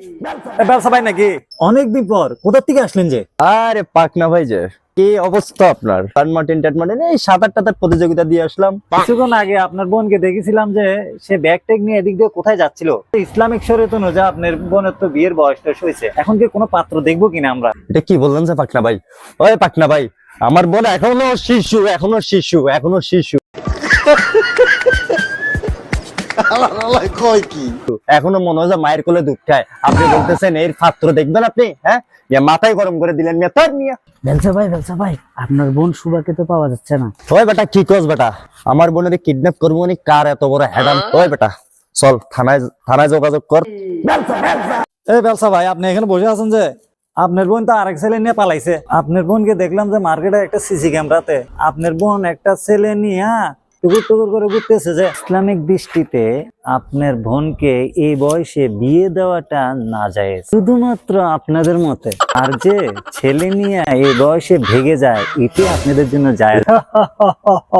এ, ব্যবসা ভাই নাকি? অনেকদিন পর। কোথা থেকে আসলেন যে? আরে পাকনা ভাই যে। কি অবস্থা আপনার? টানমার্টিন টানমার্টিন এই সাঁতার টাতার প্রতিযোগিতা দিয়ে আসলাম। কিছুক্ষণ আগে আপনার বোনকে দেখেছিলাম যে সে ব্যাগ ট্যাগ নিয়ে এদিক দিয়ে কোথায় যাচ্ছিল। ইসলামিক শরীয়ত অনুযায়ী আপনার বোনের তো বিয়ের বয়সটা হয়েছে। এখন কি কোনো পাত্র দেখব কিনা আমরা? এটা কি বললেন যে পাকনা ভাই? ওই পাকনা ভাই আমার বোন এখনও শিশু এখনও শিশু এখনও শিশু। কয় কি? এখনও মনে হয় মায়ের কোলে দুধ খায়। আপনি বলতেছেন এর পাত্র দেখবেন আপনি হ্যাঁ? মাথায় গরম করে দিলেন মিয়া তার মিয়া। বেলসা ভাই বেলসা ভাই আপনার বোন সুবাকে তো পাওয়া যাচ্ছে না। ওই বেটা কি কস বেটা? আমার বোনের কিডন্যাপ করব নি কার এত বড় হ্যাডাম ওই বেটা চল থানায় থানায় যোগাযোগ কর। এই ব্যবসা ভাই আপনি এখানে বসে আছেন যে? আপনার বোন তো আরেক ছেলে নিয়ে পালাইছে। আপনার বোনকে দেখলাম যে মার্কেটে একটা সিসি ক্যামেরাতে। আপনার বোন একটা ছেলে নিয়ে হ্যাঁ, টুকুর টুকুর করে ঘুরতেছে যে ইসলামিক দৃষ্টিতে আপনার বোনকে এই বয়সে বিয়ে দেওয়াটা না যায় শুধুমাত্র আপনাদের মতে। আর যে ছেলে নিয়ে এই বয়সে ভেগে যায়, এটি আপনাদের জন্য যায়